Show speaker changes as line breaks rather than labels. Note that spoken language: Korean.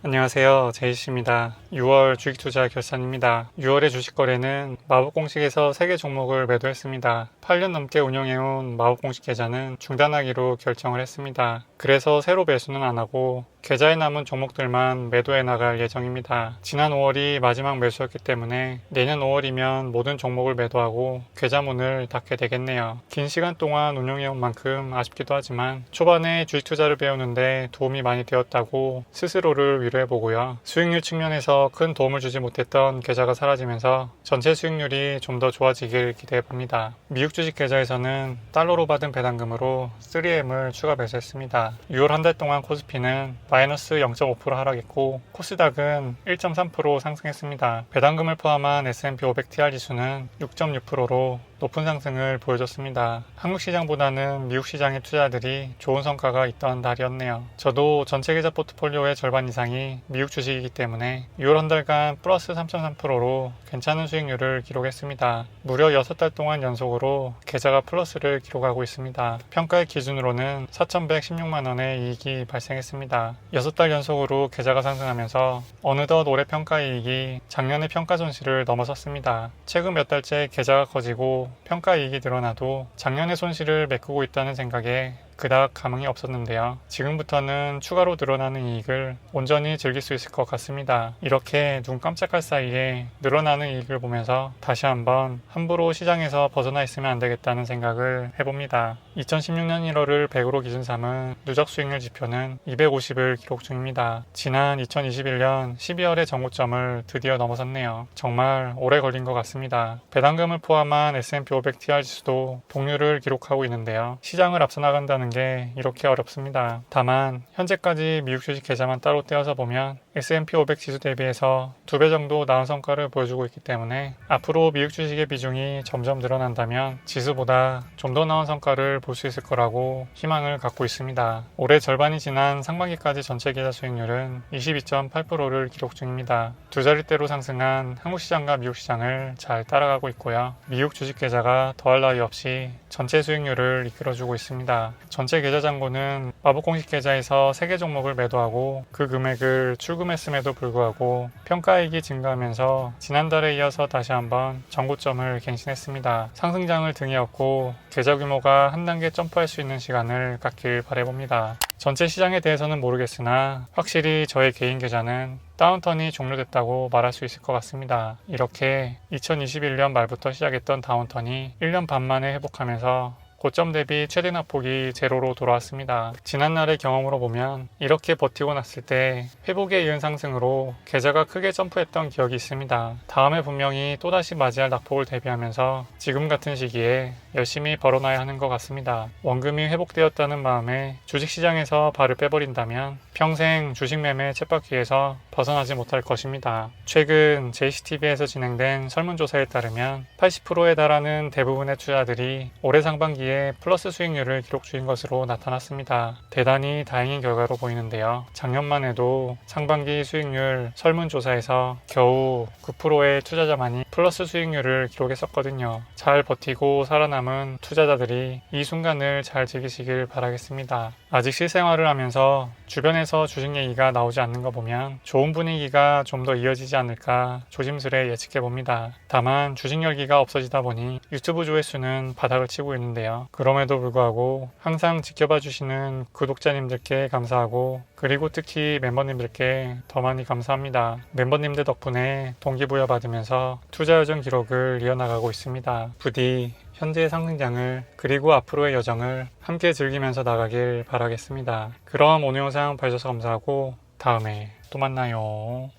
안녕하세요. 제이씨입니다. 6월 주식투자 결산입니다. 6월의 주식 거래는 마법공식에서 3개 종목을 매도했습니다. 8년 넘게 운영해온 마법공식 계좌는 중단하기로 결정을 했습니다. 그래서 새로 매수는 안 하고 계좌에 남은 종목들만 매도해 나갈 예정입니다. 지난 5월이 마지막 매수였기 때문에 내년 5월이면 모든 종목을 매도하고 계좌 문을 닫게 되겠네요. 긴 시간 동안 운영해온 만큼 아쉽기도 하지만 초반에 주식 투자를 배우는데 도움이 많이 되었다고 스스로를 위로해 보고요. 수익률 측면에서 큰 도움을 주지 못했던 계좌가 사라지면서 전체 수익률이 좀 더 좋아지길 기대해 봅니다. 미국 주식 계좌에서는 달러로 받은 배당금으로 3M을 추가 매수했습니다. 6월 한 달 동안 코스피는 마이너스 0.5% 하락했고 코스닥은 1.3% 상승했습니다. 배당금을 포함한 S&P 500 TR 지수는 6.6%로 높은 상승을 보여줬습니다. 한국 시장보다는 미국 시장의 투자들이 좋은 성과가 있던 달이었네요. 저도 전체 계좌 포트폴리오의 절반 이상이 미국 주식이기 때문에 6월 한 달간 플러스 3.3%로 괜찮은 수익률을 기록했습니다. 무려 6달 동안 연속으로 계좌가 플러스를 기록하고 있습니다. 평가의 기준으로는 4,116만 원의 이익이 발생했습니다. 6달 연속으로 계좌가 상승하면서 어느덧 올해 평가 이익이 작년의 평가 손실을 넘어섰습니다. 최근 몇 달째 계좌가 커지고 평가 이익이 늘어나도 작년의 손실을 메꾸고 있다는 생각에 그닥 감흥이 없었는데요. 지금부터는 추가로 늘어나는 이익을 온전히 즐길 수 있을 것 같습니다. 이렇게 눈 깜짝할 사이에 늘어나는 이익을 보면서 다시 한번 함부로 시장에서 벗어나 있으면 안 되겠다는 생각을 해봅니다. 2016년 1월을 100으로 기준 삼은 누적 수익률 지표는 250을 기록 중입니다. 지난 2021년 12월의 정고점을 드디어 넘어섰네요. 정말 오래 걸린 것 같습니다. 배당금을 포함한 S&P 500 TR 지수도 동률을 기록하고 있는데요. 시장을 앞서 나간다는 게 이렇게 어렵습니다. 다만 현재까지 미국 주식 계좌만 따로 떼어서 보면 S&P 500 지수 대비해서 두 배 정도 나은 성과를 보여주고 있기 때문에 앞으로 미국 주식의 비중이 점점 늘어난다면 지수보다 좀 더 나은 성과를 볼 수 있을 거라고 희망을 갖고 있습니다. 올해 절반이 지난 상반기까지 전체 계좌 수익률은 22.8%를 기록 중입니다. 두 자릿대로 상승한 한국 시장과 미국 시장을 잘 따라가고 있고요. 미국 주식 계좌가 더할 나위 없이 전체 수익률을 이끌어주고 있습니다. 전체 계좌 잔고는 마법 공식 계좌에서 3개 종목을 매도하고 그 금액을 출금 했음에도 불구하고 평가이익이 증가하면서 지난달에 이어서 다시 한번 정고점을 갱신했습니다. 상승장을 등에 업고 계좌 규모가 한 단계 점프할 수 있는 시간을 갖길 바라봅니다. 전체 시장에 대해서는 모르겠으나 확실히 저의 개인 계좌는 다운턴이 종료됐다고 말할 수 있을 것 같습니다. 이렇게 2021년 말부터 시작했던 다운턴이 1년 반 만에 회복하면서 고점 대비 최대 낙폭이 제로로 돌아왔습니다. 지난날의 경험으로 보면 이렇게 버티고 났을 때 회복에 이은 상승으로 계좌가 크게 점프했던 기억이 있습니다. 다음에 분명히 또다시 맞이할 낙폭을 대비하면서 지금 같은 시기에 열심히 벌어놔야 하는 것 같습니다. 원금이 회복되었다는 마음에 주식시장에서 발을 빼버린다면 평생 주식 매매 쳇바퀴에서 벗어나지 못할 것입니다. 최근 JCTV에서 진행된 설문조사에 따르면 80%에 달하는 대부분의 투자들이 올해 상반기에 플러스 수익률을 기록 중인 것으로 나타났습니다. 대단히 다행인 결과로 보이는데요. 작년만 해도 상반기 수익률 설문조사에서 겨우 9%의 투자자만이 플러스 수익률을 기록했었거든요. 잘 버티고 살아남은 투자자들이 이 순간을 잘 즐기시길 바라겠습니다. 아직 실생활을 하면서 주변에서 주식 얘기가 나오지 않는 거 보면 좋은 분위기가 좀 더 이어지지 않을까 조심스레 예측해 봅니다. 다만 주식 열기가 없어지다 보니 유튜브 조회수는 바닥을 치고 있는데요. 그럼에도 불구하고 항상 지켜봐 주시는 구독자님들께 감사하고 그리고 특히 멤버님들께 더 많이 감사합니다. 멤버님들 덕분에 동기부여 받으면서 투자 여정 기록을 이어나가고 있습니다. 부디 현재의 상승장을 그리고 앞으로의 여정을 함께 즐기면서 나가길 바라겠습니다. 그럼 오늘 영상 봐주셔서 감사하고 다음에 또 만나요.